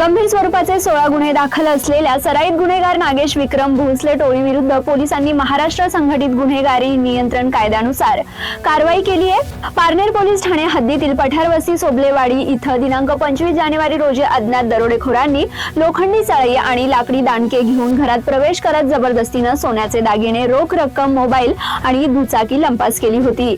गंभीर स्वरूपाचे सोळा गुन्हे दाखल असलेल्या सराईत गुन्हेगार नागेश विक्रम भोसले टोळीविरुद्ध पोलिसांनी महाराष्ट्र संघटित गुन्हेगारी नियंत्रण कायद्यानुसार कारवाई केली आहे. पारनेर पोलीस ठाणे हद्दीतील पठारवस्ती सोबलेवाडी इथं दिनांक पंचवीस जानेवारी रोजी अज्ञात दरोडेखोरांनी लोखंडी चळई आणि लाकडी दांडके घेऊन घरात प्रवेश करत जबरदस्तीनं सोन्याचे दागिने रोख रक्कम मोबाईल आणि दुचाकी लंपास केली होती.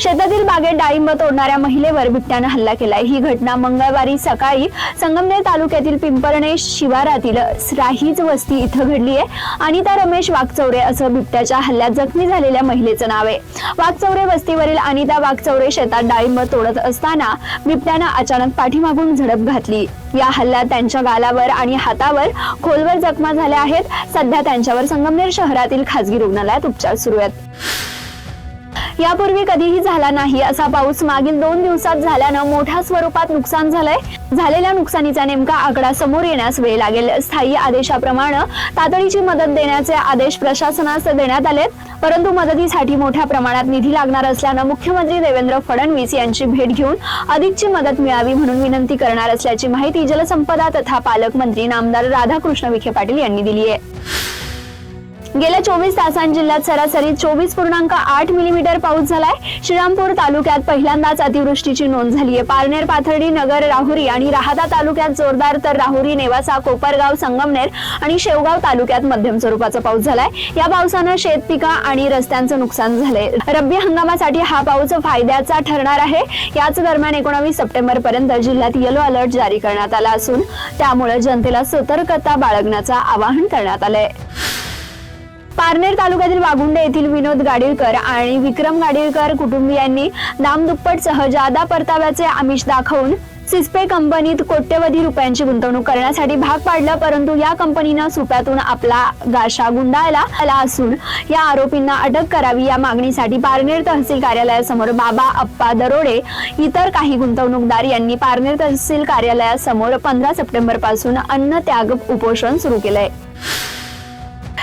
शेतातील बागेत डाळिंब तोडणाऱ्या महिलेवर बिबट्यानं हल्ला केलाय. ही घटना मंगळवारी सकाळी संगमनेर तालुक्यातील पिंपरणे शिवारातील राहीज वस्ती इथं घडली आहे. अनिता रमेश वाघचौरे असं बिबट्याच्या हल्ल्यात जखमी झालेल्या महिलेचं नाव आहे. वाघचौरे वस्तीवरील अनिता वाघचौरे शेतात डाळिंब तोडत असताना बिबट्यानं अचानक पाठीमागून झडप घातली. या हल्ल्यात त्यांच्या गालावर आणि हातावर खोलवर जखमा झाल्या आहेत. सध्या त्यांच्यावर संगमनेर शहरातील खासगी रुग्णालयात उपचार सुरू आहेत. यापूर्वी कधीही झाला नाही असा पाऊस मागील दोन दिवसात झाल्यानं मोठ्या स्वरूपात नुकसान झालंय. झालेल्या नुकसानीचा नेमका आकडा समोर येण्यास वेळ लागेल. स्थायी आदेशाप्रमाणे तातडीची मदत देण्याचे आदेश प्रशासनास देण्यात आलेत. परंतु मदतीसाठी मोठ्या प्रमाणात निधी लागणार असल्यानं मुख्यमंत्री देवेंद्र फडणवीस यांची भेट घेऊन अधिकची मदत मिळावी म्हणून विनंती करणार असल्याची माहिती जलसंपदा तथा पालकमंत्री नामदार राधाकृष्ण विखे पाटील यांनी दिली आहे गेल्या चोवीस तासांत जिल्ह्यात सरासरी चोवीस पूर्णांक आठ मिलीमीटर पाऊस झालाय. श्रीरामपूर तालुक्यात पहिल्यांदाच अतिवृष्टीची नोंद झाली आहे पारनेर पाथर्डी नगर राहुरी आणि राहादा तालुक्यात जोरदार तर राहुरी नेवासा कोपरगाव संगमनेर आणि शेवगाव तालुक्यात मध्यम स्वरूपाचा पाऊस झालाय. या पावसानं शेतपिका आणि रस्त्यांचं नुकसान झालंय. रब्बी हंगामासाठी हा पाऊस फायद्याचा ठरणार आहे. याच दरम्यान एकोणावीस सप्टेंबर पर्यंत जिल्ह्यात येलो अलर्ट जारी करण्यात आला असून त्यामुळे जनतेला सतर्कता बाळगण्याचं आवाहन करण्यात आलंय. पारनेर तालुक्यातील वाघुंडे येथील विनोद गाडीलकर आणि विक्रम गाडीलकर कुटुंबियांनी दामदुप्पटसह जादा परताव्याचे आमिष दाखवून सिस्पे कंपनीत कोट्यवधी रुपयांची गुंतवणूक करण्यासाठी भाग पाडलं परंतु या कंपनीनं सुप्यातून आपला गाशा गुंडाळला आला असून या आरोपींना अटक करावी या मागणीसाठी पारनेर तहसील कार्यालयासमोर बाबा अप्पा दरोडे इतर काही गुंतवणूकदार यांनी पारनेर तहसील कार्यालयासमोर पंधरा सप्टेंबरपासून अन्न त्याग उपोषण सुरू केलंय.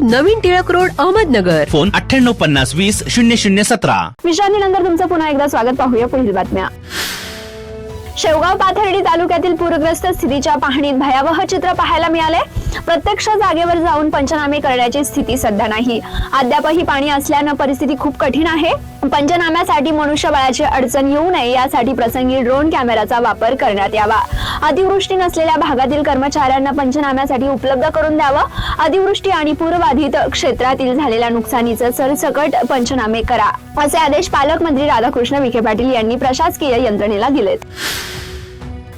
नवीन टिळक रोड अहमदनगर. फोन अठ्ठ्याण्णव पन्नास वीस शून्य शून्य सतरा. विश्रांतीनंतर तुमचं पुन्हा एकदा स्वागत पाहूया. पुढील बातम्या. शेवगाव पाथर्डी तालुक्यातील पूरग्रस्त स्थितीच्या पाहणीत भयावह चित्र पाहायला मिळाले. प्रत्यक्ष जागेवर जाऊन पंचनामे करण्याची स्थिती सध्या नाही. अद्यापही पाणी असल्यानं परिस्थिती खूप कठीण आहे. पंचनाम्यासाठी मनुष्यबळाची अडचण येऊ नये यासाठी प्रसंगी ड्रोन कॅमेराचा वापर करण्यात यावा. अतिवृष्टी नसलेल्या भागातील कर्मचाऱ्यांना पंचनाम्यासाठी उपलब्ध करून द्यावं. अतिवृष्टी आणि पूरबाधित क्षेत्रातील झालेल्या नुकसानीचं सरसकट पंचनामे करा. असे आदेश पालकमंत्री राधाकृष्ण विखे पाटील यांनी प्रशासकीय यंत्रणेला दिलेत.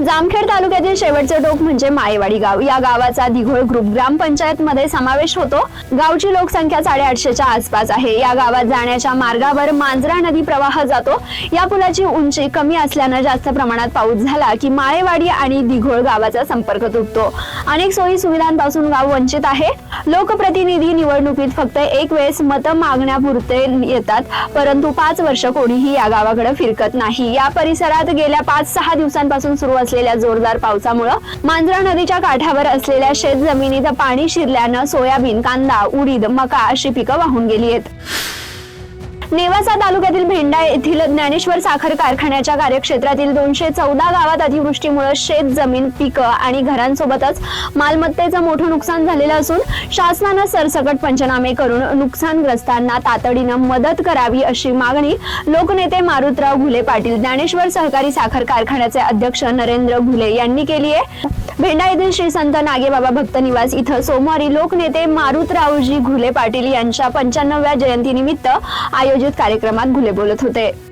जामखेड तालुक्यातील शेवटचे टोक म्हणजे माळेवाडी गाव. या गावाचा दिघोळ ग्रुप ग्रामपंचायत मध्ये समावेश होतो. गावची लोकसंख्या साडेआठशेच्या आसपास आहे. या गावात जाण्याच्या मार्गावर मांजरा नदी प्रवाह जातो. या पुलाची उंची कमी असल्यानं जास्त प्रमाणात पाऊस झाला की माळेवाडी आणि दिघोळ गावाचा संपर्क तुटतो. अनेक सोयी सुविधांपासून गाव वंचित आहे. लोकप्रतिनिधी निवडणुकीत फक्त एक वेळेस मत मागण्यापुरते येतात परंतु पाच वर्ष कोणीही या गावाकडे फिरकत नाही. या परिसरात गेल्या पाच सहा दिवसांपासून सुरू असलेल्या असलेल्या जोरदार पावसामुळे मांजरा नदीच्या काठावर असलेल्या शेत जमिनीत पाणी शिरल्यानं सोयाबीन कांदा उडीद मका अशी पिकं वाहून गेली आहेत. नेवासा तालुक्यातील भेंडा येथील ज्ञानेश्वर साखर कारखान्याच्या कार्यक्षेत्रातील दोनशे चौदा गावात अतिवृष्टीमुळे शेत जमीन पिकं आणि घरांसोबतच मालमत्तेचं मोठं नुकसान झालेलं असून शासनानं सरसकट पंचनामे करून नुकसानग्रस्तांना तातडीनं मदत करावी अशी मागणी लोकनेते मारुतराव घुले पाटील ज्ञानेश्वर सहकारी साखर कारखान्याचे अध्यक्ष नरेंद्र घुले यांनी केली आहे. भेंडा येथील श्री संत नागेबाबा भक्त निवास इथं सोमवारी लोकनेते मारुतरावजी घुले पाटील यांच्या पंच्याण्णव्या जयंतीनिमित्त आयोजित कार्यक्रमात घुले बोलत होते.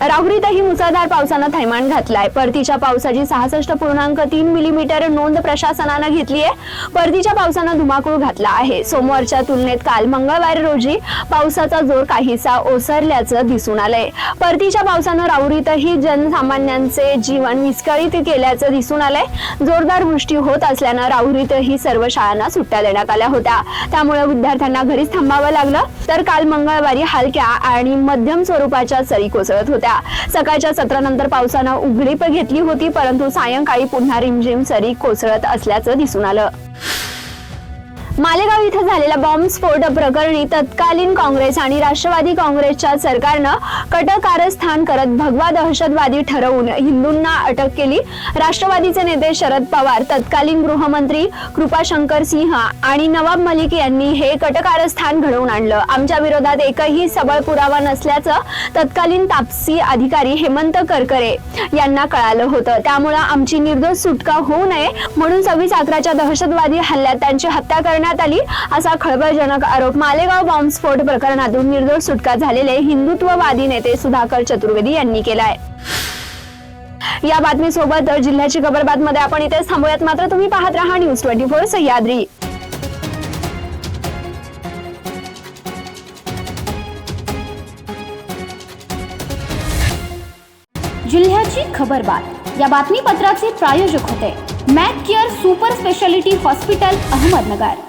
राहुरीतही मुसळधार पावसानं थैमान घातलाय. परतीच्या पावसाची सहासष्ट पूर्णांक तीन मिलीमीटर नोंद प्रशासनानं घेतली आहे परतीच्या पावसानं धुमाकूळ घातला आहे. सोमवारच्या तुलनेत काल मंगळवार रोजी पावसाचा जोर काहीसा ओसरल्याचं दिसून आलंय. परतीच्या पावसानं राहुरीतही जनसामान्यांचे जीवन विस्कळीत केल्याचं दिसून आलंय. जोरदार वृष्टी होत असल्यानं राहुरीतही सर्व शाळांना सुट्ट्या देण्यात आल्या होत्या. त्यामुळे विद्यार्थ्यांना घरीच थांबावं लागलं. तर काल मंगळवारी हलक्या आणि मध्यम स्वरूपाच्या सरी कोसळत होत्या. सकाळच्या सत्रानंतर पावसानं उघडीप घेतली होती परंतु सायंकाळी पुन्हा रिमझिम सरी कोसळत असल्याचं दिसून आलं. मालेगाव इथं झालेल्या बॉम्बस्फोट प्रकरणी तत्कालीन काँग्रेस आणि राष्ट्रवादी काँग्रेसच्या सरकारनं कटकारस्थान करत भगवा दहशतवादी ठरवून हिंदूंना अटक केली. राष्ट्रवादीचे नेते शरद पवार तत्कालीन गृहमंत्री कृपाशंकर सिंह आणि नवाब मलिक यांनी हे कटकारस्थान घडवून आणलं. आमच्या विरोधात एकही सबळ पुरावा नसल्याचं तत्कालीन तापसी अधिकारी हेमंत करकरे यांना कळालं होतं. त्यामुळं आमची निर्दोष सुटका होऊ नये म्हणून सव्वीस अकराच्या दहशतवादी हल्ल्यात त्यांची हत्या करण्यात करण्यात आली. असा खळबळजनक आरोप मालेगाव बॉम्बस्फोट प्रकरणातून निर्दोष सुटका झालेले हिंदुत्ववादी नेते सुधाकर चतुर्वेदी यांनी केलाय. या बातमीसोबत जिल्ह्याची खबरबात मध्ये आपण इथेच थांबूयात. मात्र तुम्ही पाहत राहा न्यूज ट्वेंटी फोर सह्याद्री. जिल्ह्याची खबरबात या बातमीपत्राचे प्रायोजक होते. Mac care super speciality hospital Ahmednagar.